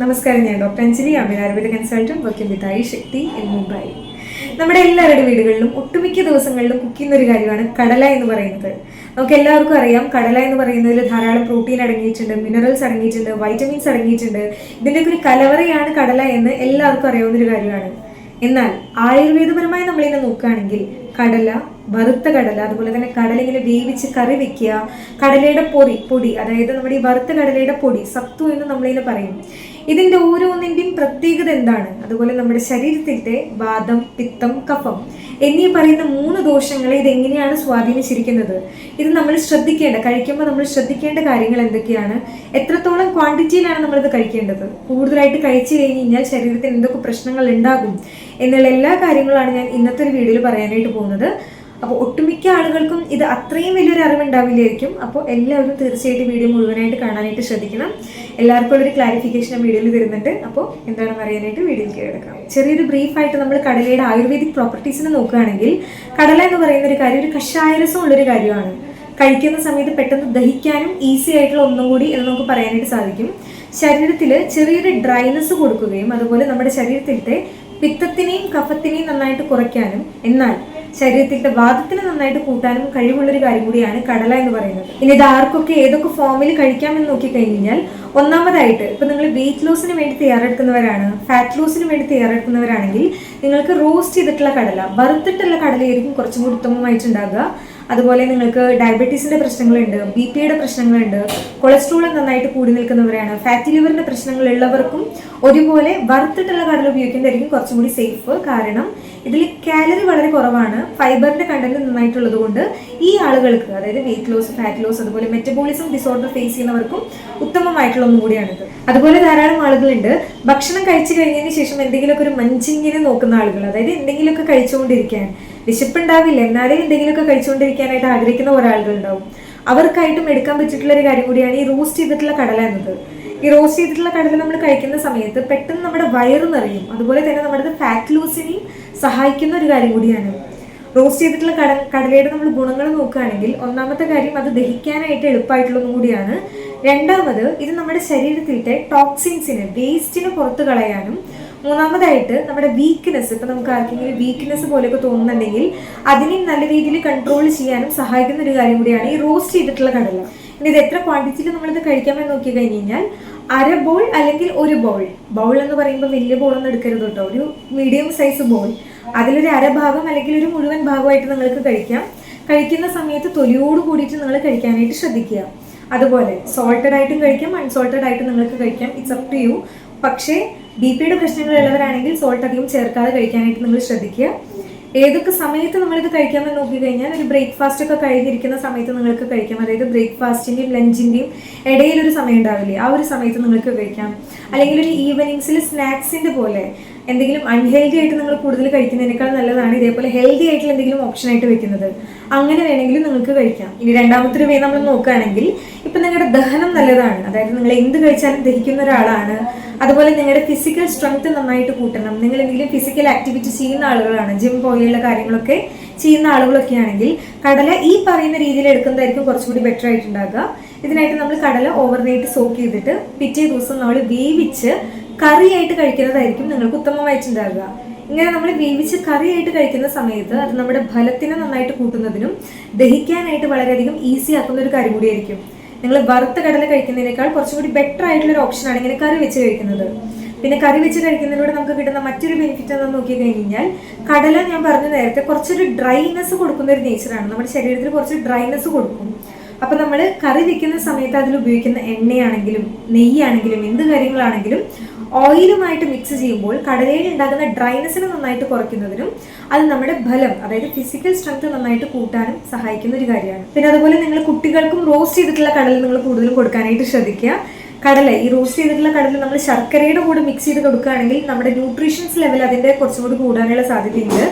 നമസ്കാരം ഞാൻ doctor Anjali. Ameen Ayurveda consultant working with I Shakti in Mumbai. നമ്മുടെ എല്ലാവരുടെ വീടുകളിലും ഒട്ടുമിക്ക ദിവസങ്ങളിലും കുക്ക് ഒരു കാര്യമാണ് കടല എന്ന് പറയുന്നത്. നമുക്ക് എല്ലാവർക്കും അറിയാം കടല എന്ന് പറയുന്നതിൽ ധാരാളം പ്രോട്ടീൻ അടങ്ങിയിട്ടുണ്ട് മിനറൽസ് അടങ്ങിയിട്ടുണ്ട് വൈറ്റമിൻസ് അടങ്ങിയിട്ടുണ്ട്. ഇതിന്റെയൊക്കെ ഒരു കലവറയാണ് കടല എന്ന് എല്ലാവർക്കും അറിയാവുന്ന ഒരു കാര്യമാണ്. എന്നാൽ ആയുർവേദപരമായി നമ്മളിനെ നോക്കുകയാണെങ്കിൽ കടല വറുത്ത കടല അതുപോലെ തന്നെ കടല ഇങ്ങനെ വേവിച്ച് കറി വെക്കുക കടലയുടെ പൊടി പൊടി അതായത് നമ്മുടെ ഈ വറുത്ത കടലയുടെ പൊടി സത്തു എന്ന് നമ്മളിനെ പറയും. ഇതിന്റെ ഓരോന്നിന്റെയും പ്രത്യേകത എന്താണ്? അതുപോലെ നമ്മുടെ ശരീരത്തിലെ വാദം പിത്തം കഫം എന്നീ പറയുന്ന മൂന്ന് ദോഷങ്ങളെ ഇത് എങ്ങനെയാണ് സ്വാധീനിച്ചിരിക്കുന്നത്? ഇത് നമ്മൾ ശ്രദ്ധിക്കേണ്ട കഴിക്കുമ്പോൾ നമ്മൾ ശ്രദ്ധിക്കേണ്ട കാര്യങ്ങൾ എന്തൊക്കെയാണ്? എത്രത്തോളം ക്വാണ്ടിറ്റിയിലാണ് നമ്മളിത് കഴിക്കേണ്ടത്? കൂടുതലായിട്ട് കഴിച്ചു കഴിഞ്ഞ് കഴിഞ്ഞാൽ ശരീരത്തിന് എന്തൊക്കെ പ്രശ്നങ്ങൾ ഉണ്ടാകും? എന്നുള്ള എല്ലാ കാര്യങ്ങളാണ് ഞാൻ ഇന്നത്തെ ഒരു വീഡിയോയിൽ പറയാനായിട്ട് പോകുന്നത്. അപ്പോൾ ഒട്ടുമിക്ക ആളുകൾക്കും ഇത് അത്രയും വലിയൊരു അറിവുണ്ടാവില്ലായിരിക്കും. അപ്പോൾ എല്ലാവരും തീർച്ചയായിട്ടും വീഡിയോ മുഴുവനായിട്ട് കാണാനായിട്ട് ശ്രദ്ധിക്കണം. എല്ലാവർക്കും ഒരു ക്ലാരിഫിക്കേഷൻ വീഡിയോയിൽ തരുന്നുണ്ട്. അപ്പോൾ എന്താണ് പറയാനായിട്ട് വീഡിയോയിൽ കീഴടക്കാം ചെറിയൊരു ബ്രീഫായിട്ട് നമ്മൾ കടലയുടെ ആയുർവേദിക് പ്രോപ്പർട്ടീസിനെ നോക്കുകയാണെങ്കിൽ കടല എന്ന് പറയുന്ന ഒരു കാര്യം ഒരു കഷായരസം ഉള്ളൊരു കാര്യമാണ്. കഴിക്കുന്ന സമയത്ത് പെട്ടെന്ന് ദഹിക്കാനും ഈസി ആയിട്ടുള്ള ഒന്നും കൂടി എന്ന് നമുക്ക് പറയാനായിട്ട് സാധിക്കും. ശരീരത്തിൽ ചെറിയൊരു ഡ്രൈനെസ് കൊടുക്കുകയും അതുപോലെ നമ്മുടെ ശരീരത്തിലത്തെ പിത്തത്തിനെയും കഫത്തിനെയും നന്നായിട്ട് കുറയ്ക്കാനും എന്നാൽ ശരീരത്തിലെ വാദത്തിന് നന്നായിട്ട് കൂട്ടാനും കഴിവുള്ള ഒരു കാര്യം കൂടിയാണ് കടല എന്ന് പറയുന്നത്. ഇനി ഇത് ആർക്കൊക്കെ ഏതൊക്കെ ഫോമിൽ കഴിക്കാമെന്ന് നോക്കിക്കഴിഞ്ഞാൽ ഒന്നാമതായിട്ട് ഇപ്പൊ നിങ്ങൾ വെയിറ്റ് ലോസിന് വേണ്ടി തയ്യാറെടുക്കുന്നവരാണ് ഫാറ്റ് ലോസിന് വേണ്ടി തയ്യാറെടുക്കുന്നവരാണെങ്കിൽ നിങ്ങൾക്ക് റോസ്റ്റ് ചെയ്തിട്ടുള്ള കടല വറുത്തിട്ടുള്ള കടലയായിരിക്കും കുറച്ചും കൂടി ഉത്തമമായിട്ടുണ്ടാകുക അതുപോലെ നിങ്ങൾക്ക് ഡയബറ്റീസിന്റെ പ്രശ്നങ്ങളുണ്ട് ബി പിയുടെ പ്രശ്നങ്ങളുണ്ട് കൊളസ്ട്രോൾ നന്നായിട്ട് കൂടി നിൽക്കുന്നവരാണ് ഫാറ്റി ലിവറിന്റെ പ്രശ്നങ്ങൾ ഉള്ളവർക്കും ഒരുപോലെ വറുത്തിട്ടുള്ള കടല ഉപയോഗിക്കുന്നതായിരിക്കും കുറച്ചും കൂടി സേഫ് കാരണം ഇതിൽ കാലറി വളരെ കുറവാണ്. ഫൈബറിന്റെ കണ്ടന്റ് നന്നായിട്ടുള്ളത് കൊണ്ട് ഈ ആളുകൾക്ക് അതായത് വെയിറ്റ് ലോസ് ഫാറ്റ് ലോസ് അതുപോലെ മെറ്റബോളിസം ഡിസോർഡർ ഫേസ് ചെയ്യുന്നവർക്കും ഉത്തമമായിട്ടുള്ള ഒന്നും കൂടിയാണിത് അതുപോലെ ധാരാളം ആളുകളുണ്ട്. ഭക്ഷണം കഴിച്ചു കഴിഞ്ഞതിന് ശേഷം എന്തെങ്കിലുമൊക്കെ ഒരു മഞ്ചിങ്ങിനെ നോക്കുന്ന ആളുകൾ അതായത് എന്തെങ്കിലുമൊക്കെ കഴിച്ചുകൊണ്ടിരിക്കാൻ. വിശപ്പുണ്ടാവില്ല. എന്നാലും എന്തെങ്കിലുമൊക്കെ കഴിച്ചുകൊണ്ടിരിക്കാനായിട്ട് ആഗ്രഹിക്കുന്ന ഒരാളുകളുണ്ടാവും അവർക്കായിട്ടും എടുക്കാൻ പറ്റിയിട്ടുള്ള ഒരു കാര്യം കൂടിയാണ് ഈ റോസ്റ്റ് ചെയ്തിട്ടുള്ള കടല എന്നത്. ഈ റോസ്റ്റ് ചെയ്തിട്ടുള്ള കടല നമ്മൾ കഴിക്കുന്ന സമയത്ത് പെട്ടെന്ന് നമ്മുടെ വയറ് നിറയും. അതുപോലെ തന്നെ നമ്മുടെ ഫാറ്റ് ലൂസിനെയും സഹായിക്കുന്ന ഒരു കാര്യം കൂടിയാണ്. റോസ്റ്റ് ചെയ്തിട്ടുള്ള കട കടലയുടെ നമ്മൾ ഗുണങ്ങൾ നോക്കുകയാണെങ്കിൽ ഒന്നാമത്തെ കാര്യം അത് ദഹിക്കാനായിട്ട് എളുപ്പമായിട്ടുള്ളതും കൂടിയാണ്. രണ്ടാമത് ഇത് നമ്മുടെ ശരീരത്തിലത്തെ ടോക്സിൻസിനെ വേസ്റ്റിനെ പുറത്ത് കളയാനും മൂന്നാമതായിട്ട് നമ്മുടെ വീക്ക്നെസ് ഇപ്പൊ നമുക്ക് ആർക്കെങ്കിലും വീക്ക്നെസ് പോലെയൊക്കെ തോന്നുന്നുണ്ടെങ്കിൽ അതിനെ നല്ല രീതിയിൽ കൺട്രോൾ ചെയ്യാനും സഹായിക്കുന്ന ഒരു കാര്യം കൂടിയാണ് ഈ റോസ്റ്റ് ചെയ്തിട്ടുള്ള കടല. ഇനി ഇത് എത്ര ക്വാണ്ടിറ്റിയിൽ നമ്മളിത് കഴിക്കാമെന്ന് നോക്കി കഴിഞ്ഞ് കഴിഞ്ഞാൽ അര ബോൾ അല്ലെങ്കിൽ ഒരു ബോൾ ബൗൾ എന്ന് പറയുമ്പോൾ വലിയ ബോൾ ഒന്നും എടുക്കരുത് കേട്ടോ. ഒരു മീഡിയം സൈസ് ബോൾ അതിലൊരു അരഭാഗം അല്ലെങ്കിൽ ഒരു മുഴുവൻ ഭാഗമായിട്ട് നിങ്ങൾക്ക് കഴിക്കാം. കഴിക്കുന്ന സമയത്ത് തൊലിയോട് കൂടിയിട്ട് നിങ്ങൾ കഴിക്കാനായിട്ട് ശ്രദ്ധിക്കുക. അതുപോലെ സോൾട്ടഡ് ആയിട്ടും കഴിക്കാം അൺസോൾട്ടഡ് ആയിട്ട് നിങ്ങൾക്ക് കഴിക്കാം. ഇറ്റ്സ് അപ് ടു യു പക്ഷേ ബി പിയുടെ പ്രശ്നങ്ങളുള്ളവരാണെങ്കിൽ സോൾട്ട് അധികം ചേർക്കാതെ കഴിക്കാനായിട്ട് നിങ്ങൾ ശ്രദ്ധിക്കുക. ഏതൊക്കെ സമയത്ത് നമ്മളിത് കഴിക്കാമെന്ന് നോക്കിക്കഴിഞ്ഞാൽ ഒരു ബ്രേക്ക്ഫാസ്റ്റ് ഒക്കെ കഴിഞ്ഞിരിക്കുന്ന സമയത്ത് നിങ്ങൾക്ക് കഴിക്കാം. അതായത് ബ്രേക്ക്ഫാസ്റ്റിന്റെയും ലഞ്ചിന്റെയും ഇടയിൽ ഒരു സമയം ഉണ്ടാവില്ലേ? ആ ഒരു സമയത്ത് നിങ്ങൾക്ക് കഴിക്കാം. അല്ലെങ്കിൽ ഒരു ഈവനിങ്സിൽ സ്നാക്സിന്റെ പോലെ എന്തെങ്കിലും അൺഹെൽത്തി ആയിട്ട് നിങ്ങൾ കൂടുതൽ കഴിക്കുന്നതിനേക്കാൾ നല്ലതാണ്. ഇതേപോലെ ഹെൽത്തി ആയിട്ടുള്ള എന്തെങ്കിലും ഓപ്ഷൻ ആയിട്ട് വെക്കുന്നത്. അങ്ങനെ വേണമെങ്കിലും നിങ്ങൾക്ക് കഴിക്കാം. ഇനി രണ്ടാമത്തെ ഒരു വേ നമ്മൾ നോക്കുകയാണെങ്കിൽ ഇപ്പൊ നിങ്ങളുടെ ദഹനം നല്ലതാണ്. അതായത് നിങ്ങൾ എന്ത് കഴിച്ചാലും ദഹിക്കുന്ന ഒരാളാണ്. അതുപോലെ നിങ്ങളുടെ ഫിസിക്കൽ സ്ട്രെങ്ത് നന്നായിട്ട് കൂട്ടണം. നിങ്ങൾ എന്തെങ്കിലും ഫിസിക്കൽ ആക്ടിവിറ്റി ചെയ്യുന്ന ആളുകളാണ്. ജിം പോലെയുള്ള കാര്യങ്ങളൊക്കെ ചെയ്യുന്ന ആളുകളൊക്കെ ആണെങ്കിൽ കടല ഈ പറയുന്ന രീതിയിൽ എടുക്കുന്നതായിരിക്കും കുറച്ചുകൂടി ബെറ്റർ ആയിട്ടുണ്ടാകുക ഇതിനായിട്ട് നമ്മൾ കടല ഓവർനൈറ്റ് സോക്ക് ചെയ്തിട്ട് പിറ്റേ ദിവസം നമ്മൾ വേവിച്ച് കറിയായിട്ട് കഴിക്കുന്നതായിരിക്കും നിങ്ങൾക്ക് ഉത്തമമായിട്ടുണ്ടാകുക ഇങ്ങനെ നമ്മൾ വേവിച്ച് കറിയായിട്ട് കഴിക്കുന്ന സമയത്ത് അത് നമ്മുടെ ഫലത്തിനെ നന്നായിട്ട് കൂട്ടുന്നതിനും ദഹിക്കാനായിട്ട് വളരെയധികം ഈസി ആക്കുന്ന ഒരു കാര്യം കൂടിയായിരിക്കും. നിങ്ങൾ വറുത്ത കടല കഴിക്കുന്നതിനേക്കാൾ കുറച്ചും കൂടി ബെറ്റർ ആയിട്ടുള്ള ഒരു ഓപ്ഷനാണ് ഇങ്ങനെ കറി വെച്ച് കഴിക്കുന്നത്. പിന്നെ കറി വെച്ച് കഴിക്കുന്നതിലൂടെ നമുക്ക് കിട്ടുന്ന മറ്റൊരു ബെനിഫിറ്റ് എന്ന് നോക്കി കഴിഞ്ഞാൽ കടല ഞാൻ പറഞ്ഞ നേരത്തെ കുറച്ചൊരു ഡ്രൈനെസ് കൊടുക്കുന്ന ഒരു നേച്ചറാണ് നമ്മുടെ ശരീരത്തിൽ കുറച്ച് ഡ്രൈനെസ് കൊടുക്കും. അപ്പൊ നമ്മൾ കറി വെക്കുന്ന സമയത്ത് അതിൽ ഉപയോഗിക്കുന്ന എണ്ണയാണെങ്കിലും നെയ്യാണെങ്കിലും എന്ത് കാര്യങ്ങളാണെങ്കിലും ഓയിലുമായിട്ട് മിക്സ് ചെയ്യുമ്പോൾ കടലയിൽ ഉണ്ടാകുന്ന ഡ്രൈനസിനെ നന്നായിട്ട് കുറയ്ക്കുന്നതിനും അത് നമ്മുടെ ബലം അതായത് ഫിസിക്കൽ സ്ട്രെങ്ത് നന്നായിട്ട് കൂട്ടാനും സഹായിക്കുന്ന ഒരു കാര്യമാണ്. പിന്നെ അതുപോലെ നിങ്ങൾ കുട്ടികൾക്കും റോസ്റ്റ് ചെയ്തിട്ടുള്ള കടൽ നിങ്ങൾ കൂടുതലും കൊടുക്കാനായിട്ട് ശ്രദ്ധിക്കുക. കടല ഈ റോസ്റ്റ് ചെയ്തിട്ടുള്ള കടല നമ്മൾ ശർക്കരയുടെ കൂടെ മിക്സ് ചെയ്ത് കൊടുക്കുകയാണെങ്കിൽ നമ്മുടെ ന്യൂട്രീഷൻസ് ലെവൽ അതിന്റെ കുറച്ചും കൂടി കൂടാനുള്ള സാധ്യതയുണ്ട്.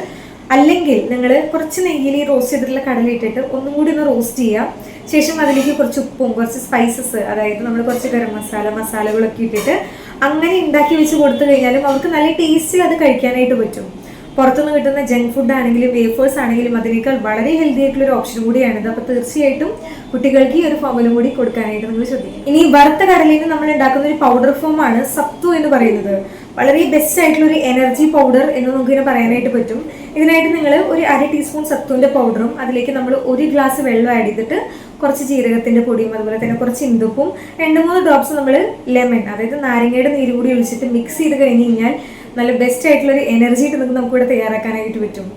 അല്ലെങ്കിൽ നിങ്ങൾ കുറച്ച് നെയ്യിൽ ഈ റോസ്റ്റ് ചെയ്തിട്ടുള്ള കടല ഇട്ടിട്ട് ഒന്നും കൂടി ഒന്ന് റോസ്റ്റ് ചെയ്യുക. ശേഷം അതിലേക്ക് കുറച്ച് ഉപ്പും കുറച്ച് സ്പൈസസ് അതായത് നമ്മൾ കുറച്ച് ഗരം മസാല മസാലകളൊക്കെ ഇട്ടിട്ട് അങ്ങനെ ഉണ്ടാക്കി വെച്ച് കൊടുത്തു കഴിഞ്ഞാലും അവർക്ക് നല്ല ടേസ്റ്റിൽ അത് കഴിക്കാനായിട്ട് പറ്റും. പുറത്തുനിന്ന് കിട്ടുന്ന ജങ്ക് ഫുഡ് ആണെങ്കിലും വേഫേഴ്സ് ആണെങ്കിലും അതിനേക്കാൾ വളരെ ഹെൽത്തി ആയിട്ടുള്ള ഒരു ഓപ്ഷൻ കൂടിയാണിത് അപ്പോൾ തീർച്ചയായിട്ടും കുട്ടികൾക്ക് ഈ ഒരു ഫോമിലും കൂടി കൊടുക്കാനായിട്ട് നിങ്ങൾ ശ്രദ്ധിക്കും ഇനി വറുത്ത കടലിന് നമ്മൾ ഉണ്ടാക്കുന്ന ഒരു പൗഡർ ഫോമാണ് സത്തു എന്ന് പറയുന്നത്. വളരെ ബെസ്റ്റ് ആയിട്ടുള്ള ഒരു എനർജി പൗഡർ എന്ന് നമുക്ക് പറയാനായിട്ട് പറ്റും. ഇതിനായിട്ട് നിങ്ങൾ ഒരു അര ടീസ്പൂൺ സത്തുവിന്റെ പൗഡറും അതിലേക്ക് നമ്മൾ ഒരു ഗ്ലാസ് വെള്ളം ആഡ് ചെയ്തിട്ട് കുറച്ച് ജീരകത്തിന്റെ പൊടിയും അതുപോലെ തന്നെ കുറച്ച് ഇന്തുപ്പും രണ്ട് മൂന്ന് ഡ്രോപ്സ് നമ്മൾ ലെമൺ അതായത് നാരങ്ങയുടെ നീര് കൂടി ഒഴിച്ചിട്ട് മിക്സ് ചെയ്ത് കഴിഞ്ഞ് കഴിഞ്ഞാൽ നല്ല ബെസ്റ്റ് ആയിട്ടുള്ള ഒരു എനർജി നമുക്ക് ഇവിടെ തയ്യാറാക്കാനായിട്ട് പറ്റും.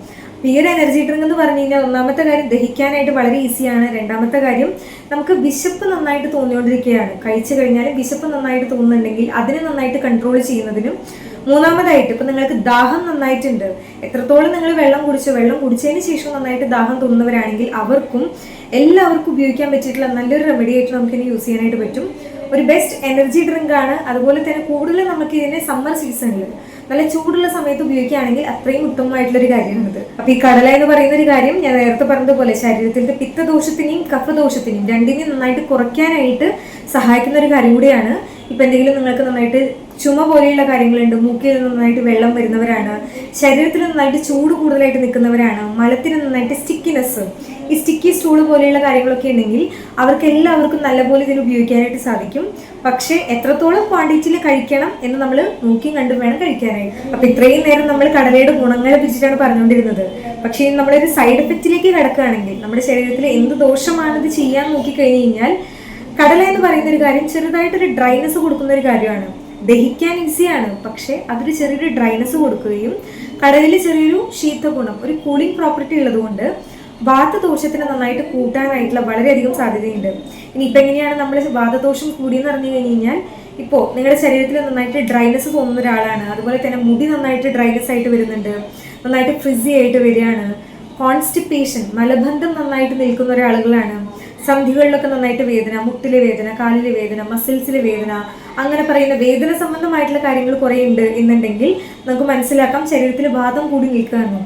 ഈ ഒരു എനർജി ഡ്രിങ്ക് എന്ന് പറഞ്ഞു കഴിഞ്ഞാൽ ഒന്നാമത്തെ കാര്യം ദഹിക്കാനായിട്ട് വളരെ ഈസിയാണ് രണ്ടാമത്തെ കാര്യം നമുക്ക് വിശപ്പ് നന്നായിട്ട് തോന്നിക്കൊണ്ടിരിക്കുകയാണ്. കഴിച്ചു കഴിഞ്ഞാൽ വിശപ്പ് നന്നായിട്ട് തോന്നുന്നുണ്ടെങ്കിൽ അതിനെ നന്നായിട്ട് കൺട്രോൾ ചെയ്യുന്നതിനും മൂന്നാമതായിട്ട് ഇപ്പം നിങ്ങൾക്ക് ദാഹം നന്നായിട്ടുണ്ട്. എത്രത്തോളം നിങ്ങൾ വെള്ളം കുടിച്ചു വെള്ളം കുടിച്ചതിന് ശേഷം നന്നായിട്ട് ദാഹം തോന്നുന്നവരാണെങ്കിൽ അവർക്കും എല്ലാവർക്കും ഉപയോഗിക്കാൻ പറ്റിയിട്ടുള്ള നല്ലൊരു റെമഡി ആയിട്ട് നമുക്കിനി യൂസ് ചെയ്യാനായിട്ട് പറ്റും. ഒരു ബെസ്റ്റ് എനർജി ഡ്രിങ്ക് ആണ്. അതുപോലെ തന്നെ കൂടുതൽ നമുക്ക് ഇതിനെ സമ്മർ സീസണിൽ നല്ല ചൂടുള്ള സമയത്ത് ഉപയോഗിക്കുകയാണെങ്കിൽ അത്രയും കാര്യമാണ് അത്. അപ്പൊ ഈ കടല എന്ന് പറയുന്ന ഒരു കാര്യം ഞാൻ നേരത്തെ പറഞ്ഞതുപോലെ ശരീരത്തിന്റെ പിത്തദോഷത്തിനെയും കഫദോഷത്തിനെയും രണ്ടിനെയും നന്നായിട്ട് കുറയ്ക്കാനായിട്ട് സഹായിക്കുന്ന ഒരു കാര്യം കൂടിയാണ് ഇപ്പൊ എന്തെങ്കിലും നിങ്ങൾക്ക് നന്നായിട്ട് ചുമ പോലെയുള്ള കാര്യങ്ങളുണ്ട്. മൂക്കിൽ നന്നായിട്ട് വെള്ളം വരുന്നവരാണ്. ശരീരത്തിൽ നന്നായിട്ട് ചൂട് കൂടുതലായിട്ട് നിൽക്കുന്നവരാണ്. മലത്തിൽ നന്നായിട്ട് സ്റ്റിക്കിനെസ് ഈ സ്റ്റിക്കി സ്റ്റൂൾ പോലെയുള്ള കാര്യങ്ങളൊക്കെ ഉണ്ടെങ്കിൽ അവർക്ക് എല്ലാവർക്കും നല്ലപോലെ ഇതിൽ ഉപയോഗിക്കാനായിട്ട് സാധിക്കും. പക്ഷേ എത്രത്തോളം ക്വാണ്ടിറ്റിയിൽ കഴിക്കണം എന്ന് നമ്മൾ നോക്കി കണ്ടും വേണം കഴിക്കാനായിട്ട്. അപ്പൊ ഇത്രയും നേരം നമ്മൾ കടലയുടെ ഗുണങ്ങളെ പിടിച്ചിട്ടാണ് പറഞ്ഞുകൊണ്ടിരുന്നത്. പക്ഷേ നമ്മളൊരു സൈഡ് എഫക്റ്റിലേക്ക് കിടക്കുകയാണെങ്കിൽ നമ്മുടെ ശരീരത്തിൽ എന്ത് ദോഷമാണ് ഇത് ചെയ്യാൻ നോക്കി കഴിഞ്ഞ് കഴിഞ്ഞാൽ കടല എന്ന് പറയുന്ന ഒരു കാര്യം ചെറുതായിട്ടൊരു ഡ്രൈനെസ് കൊടുക്കുന്ന ഒരു കാര്യമാണ്. ദഹിക്കാൻ ഈസിയാണ്. പക്ഷേ അതൊരു ചെറിയൊരു ഡ്രൈനസ് കൊടുക്കുകയും കടലിൽ ചെറിയൊരു ശീത ഗുണം ഒരു കൂളിംഗ് പ്രോപ്പർട്ടി ഉള്ളതുകൊണ്ട് വാതദോഷത്തിന് നന്നായിട്ട് കൂട്ടാനായിട്ടുള്ള വളരെയധികം സാധ്യതയുണ്ട്. ഇനി ഇപ്പം എങ്ങനെയാണ് നമ്മൾ വാതദോഷം കൂടിയെന്ന് പറഞ്ഞു കഴിഞ്ഞ് കഴിഞ്ഞാൽ ഇപ്പോൾ നിങ്ങളുടെ ശരീരത്തിൽ നന്നായിട്ട് ഡ്രൈനസ് തോന്നുന്ന ഒരാളാണ്. അതുപോലെ തന്നെ മുടി നന്നായിട്ട് ഡ്രൈനസ് ആയിട്ട് വരുന്നുണ്ട്. നന്നായിട്ട് ഫ്രിസി ആയിട്ട് വരികയാണ്. കോൺസ്റ്റിപ്പേഷൻ മലബന്ധം നന്നായിട്ട് നിൽക്കുന്ന ഒരാളുകളാണ്. സന്ധികളിലൊക്കെ നന്നായിട്ട് വേദന മുട്ടിലെ വേദന കാലിലെ വേദന മസിൽസിലെ വേദന അങ്ങനെ പറയുന്ന വേദന സംബന്ധമായിട്ടുള്ള കാര്യങ്ങൾ കുറേ ഉണ്ട് എന്നുണ്ടെങ്കിൽ നമുക്ക് മനസ്സിലാക്കാം ശരീരത്തിൽ വാദം കൂടി നിൽക്കുകയാണ്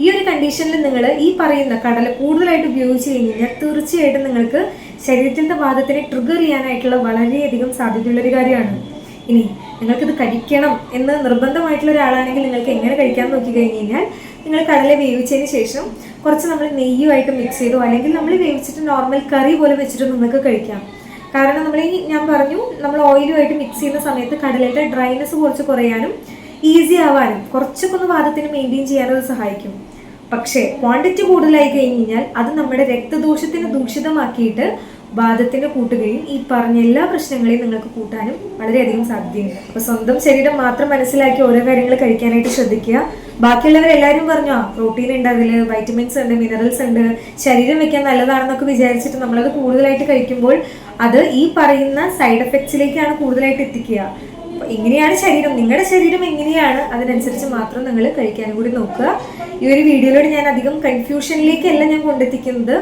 ഈ ഒരു കണ്ടീഷനിൽ നിങ്ങൾ ഈ പറയുന്ന കടല കൂടുതലായിട്ട് ഉപയോഗിച്ച് കഴിഞ്ഞാൽ തീർച്ചയായിട്ടും നിങ്ങൾക്ക് ശരീരത്തിന്റെ വാദത്തിനെ ട്രിഗർ ചെയ്യാനായിട്ടുള്ള വളരെയധികം സാധ്യതയുള്ള ഒരു കാര്യമാണ്. ഇനി നിങ്ങൾക്കിത് കഴിക്കണം എന്ന് നിർബന്ധമായിട്ടുള്ള ഒരാളാണെങ്കിൽ നിങ്ങൾക്ക് എങ്ങനെ കഴിക്കാൻ നോക്കി കഴിഞ്ഞ് കഴിഞ്ഞാൽ നിങ്ങൾ കടല വേവിച്ചതിന് ശേഷം കുറച്ച് നമ്മൾ നെയ്യുമായിട്ട് മിക്സ് ചെയ്തോ അല്ലെങ്കിൽ നമ്മൾ വേവിച്ചിട്ട് നോർമൽ കറി പോലെ വെച്ചിട്ട് നിങ്ങൾക്ക് കഴിക്കാം. കാരണം നമ്മൾ ഈ ഞാൻ പറഞ്ഞു നമ്മൾ ഓയിലുമായിട്ട് മിക്സ് ചെയ്യുന്ന സമയത്ത് കടലയുടെ ഡ്രൈനെസ് കുറച്ച് കുറയാനും ഈസി ആവാനും കുറച്ചൊക്കെ ഒന്ന് വാദത്തിന് മെയിന്റെയിൻ ചെയ്യാനും അത് സഹായിക്കും. പക്ഷേ ക്വാണ്ടിറ്റി കൂടുതലായി കഴിഞ്ഞ് കഴിഞ്ഞാൽ അത് നമ്മുടെ രക്തദോഷത്തിന് ദൂഷിതമാക്കിയിട്ട് വാദത്തിന് കൂട്ടുകയും ഈ പറഞ്ഞ എല്ലാ പ്രശ്നങ്ങളെയും നിങ്ങൾക്ക് കൂട്ടാനും വളരെയധികം സാധ്യതയുണ്ട്. അപ്പൊ സ്വന്തം ശരീരം മാത്രം മനസ്സിലാക്കി ഓരോ കാര്യങ്ങൾ കഴിക്കാനായിട്ട് ശ്രദ്ധിക്കുക. ബാക്കിയുള്ളവരെല്ലാവരും പറഞ്ഞു ആ പ്രോട്ടീൻ ഉണ്ട് അതിൽ വൈറ്റമിൻസ് ഉണ്ട് മിനറൽസ് ഉണ്ട് ശരീരം വെക്കാൻ നല്ലതാണെന്നൊക്കെ വിചാരിച്ചിട്ട് നമ്മളത് കൂടുതലായിട്ട് കഴിക്കുമ്പോൾ അത് ഈ പറയുന്ന സൈഡ് എഫക്ട്സിലേക്കാണ് കൂടുതലായിട്ട് എത്തിക്കുക. ഇങ്ങനെയാണ് ശരീരം. നിങ്ങളുടെ ശരീരം എങ്ങനെയാണ് അതിനനുസരിച്ച് മാത്രം നിങ്ങൾ കഴിക്കാനും കൂടി നോക്കുക. ഈ ഒരു വീഡിയോയിലൂടെ ഞാൻ അധികം കൺഫ്യൂഷനിലേക്കല്ല ഞാൻ കൊണ്ടെത്തിക്കുന്നത്.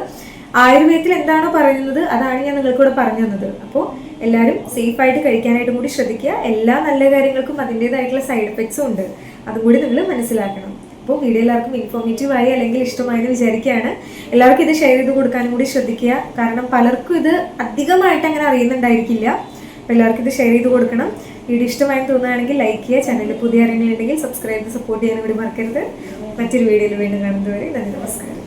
ആയുർവേദത്തിൽ എന്താണോ പറയുന്നത്? അതാണ് ഞാൻ നിങ്ങൾക്കൂടെ പറഞ്ഞു തന്നത്. അപ്പോൾ എല്ലാവരും സേഫായിട്ട് കഴിക്കാനായിട്ടും കൂടി ശ്രദ്ധിക്കുക. എല്ലാ നല്ല കാര്യങ്ങൾക്കും അതിന്റെതായിട്ടുള്ള സൈഡ് എഫക്ട്സും ഉണ്ട്. അതും കൂടി നിങ്ങൾ മനസ്സിലാക്കണം. അപ്പോൾ വീഡിയോ എല്ലാവർക്കും ഇൻഫോർമേറ്റീവ് ആയി അല്ലെങ്കിൽ ഇഷ്ടമായെന്ന് വിചാരിക്കുകയാണ്. എല്ലാവർക്കും ഇത് ഷെയർ ചെയ്ത് കൊടുക്കാനും കൂടി ശ്രദ്ധിക്കുക. കാരണം പലർക്കും ഇത് അധികമായിട്ട് അങ്ങനെ അറിയുന്നുണ്ടായിരിക്കില്ല. അപ്പോൾ എല്ലാവർക്കും ഇത് ഷെയർ ചെയ്ത് കൊടുക്കണം. വീഡിയോ ഇഷ്ടമായി തോന്നുകയാണെങ്കിൽ ലൈക്ക് ചെയ്യുക. ചാനലിൽ പുതിയ ഉണ്ടെങ്കിൽ സബ്സ്ക്രൈബ് ചെയ്ത് സപ്പോർട്ട് ചെയ്യാനും കൂടി മറക്കരുത്. മറ്റൊരു വീഡിയോയിൽ വീണ്ടും കാണുന്നതുവരെ നന്ദി നമസ്കാരം.